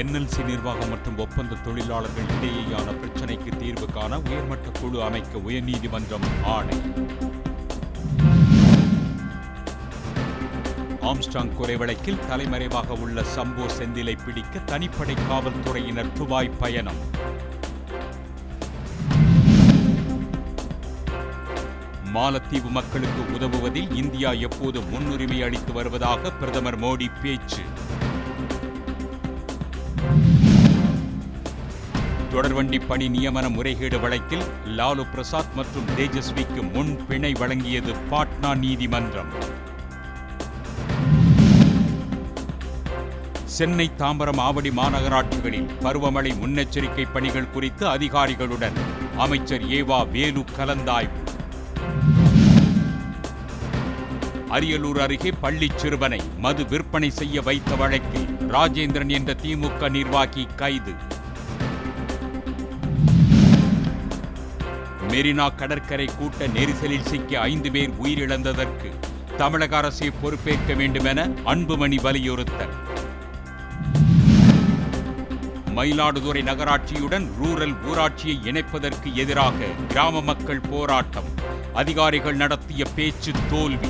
NLC நிர்வாகம் மற்றும் ஒப்பந்த தொழிலாளர்கள் இடையேயான பிரச்சினைக்கு தீர்வு காண உயர்மட்ட குழு அமைக்க உயர்நீதிமன்றம் ஆணை. ஆம்ஸ்டாங் கொலை வழக்கில் தலைமறைவாக உள்ள சம்போ செந்திலை பிடிக்க தனிப்படை காவல்துறையினர் துபாய் பயணம். மாலத்தீவு மக்களுக்கு உதவுவதில் இந்தியா எப்போது முன்னுரிமை அளித்து வருவதாக பிரதமர் மோடி பேச்சு. தொடர்வண்டி பணி நியமன முறைகேடு வழக்கில் லாலு பிரசாத் மற்றும் தேஜஸ்விக்கு முன் பிணை வழங்கியது பாட்னா நீதிமன்றம். சென்னை தாம்பரம் ஆவடி மாநகராட்சிகளில் பருவமழை முன்னெச்சரிக்கை பணிகள் குறித்து அதிகாரிகளுடன் அமைச்சர் ஏவா வேலு கலந்தாய்வு. அரியலூர் அருகே பள்ளி சிறுவனை மது விற்பனை செய்ய வைத்த வழக்கில் ராஜேந்திரன் என்ற திமுக நிர்வாகி கைது. மெரினா கடற்கரை கூட்ட நெரிசலில் சிக்கிய ஐந்து பேர் உயிரிழந்ததற்கு தமிழக அரசே பொறுப்பேற்க வேண்டும் என அன்புமணி வலியுறுத்தல். மயிலாடுதுறை நகராட்சியுடன் ரூரல் ஊராட்சியை இணைப்பதற்கு எதிராக கிராம மக்கள் போராட்டம். அதிகாரிகள் நடத்திய பேச்சு தோல்வி.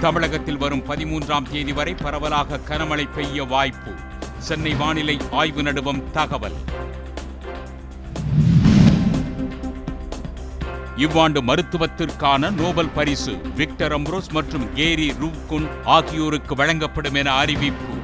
தமிழகத்தில் வரும் பதிமூன்றாம் தேதி வரை பரவலாக கனமழை பெய்ய வாய்ப்பு. சென்னை வானிலை ஆய்வு நடுவம் தகவல். இவ்வாண்டு மருத்துவத்திற்கான நோபல் பரிசு விக்டர் அம்ப்ரோஸ் மற்றும் கேரி ரூப்குன் ஆகியோருக்கு வழங்கப்படும் என அறிவிப்பு.